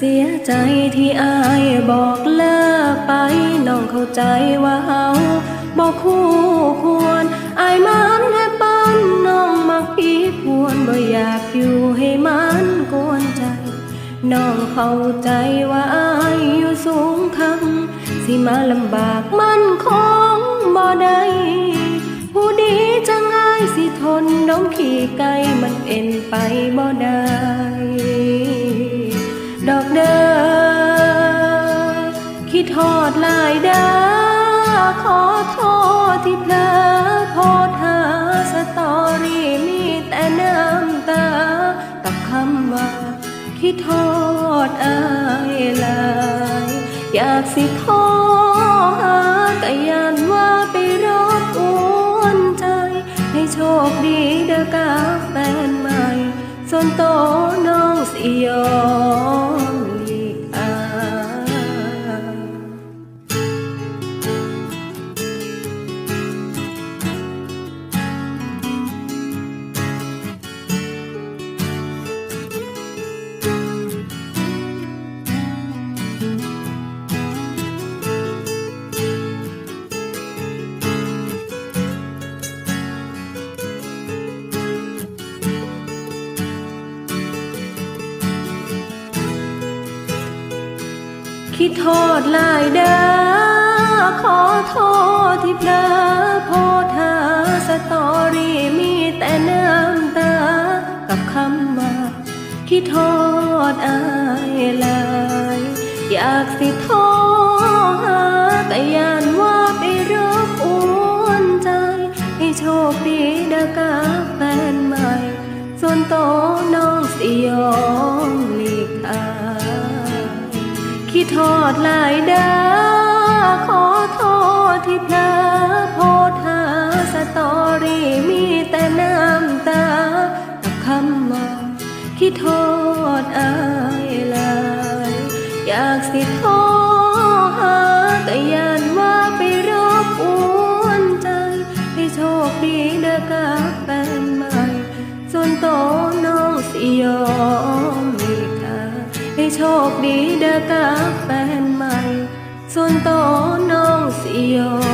เสียใจที่อายบอกเลิกไป น้องเข้าใจว่าเฮาบอกคู่ควร อายมันให้ปันน้องมักพีพวนบ่อยากอยู่ให้มันกวนใจ น้องเข้าใจว่าอายอยู่สูงคังสิมาลำบากมันคงบ่ได้ผู้ดีจะง่ายสิทนน้องขี่ไก่มันเป็นไปบ่ได้ ดอกเด้อคิดทอดลายดาขอโทษที่เพลอโพสต์หาสตอรี่มีแต่น้ำตา กับคำว่า คิดทอดอายลาย อยากสิโทรหากยันว่าไปรบกวนใจ ให้โชคดีเด้อกับแฟนใหม่ ส่วนโตน้องเสิย คิดโทษหลายเด้อขอโทษที่เพลอโพสต์หาสตอรี่มีแต่น้ำตา กับคำว่าคิดโทษอายลาย อยากสิโทษหาแต่ยาน คิดทอดหลายดาขอโทษที่เพลอโพสต์หาสตอรี่มีแต่น้ำตากับคำว่าคิดโทษอายลายอยากสิโทรหาแต่ยันว่าไปรบกวนใจให้โชคดีเด้อกับแฟนใหม่ ส่วนโตน้องสิยอม โชคดีเด้อกับแฟนใหม่ ส่วนโตน้องสิยอ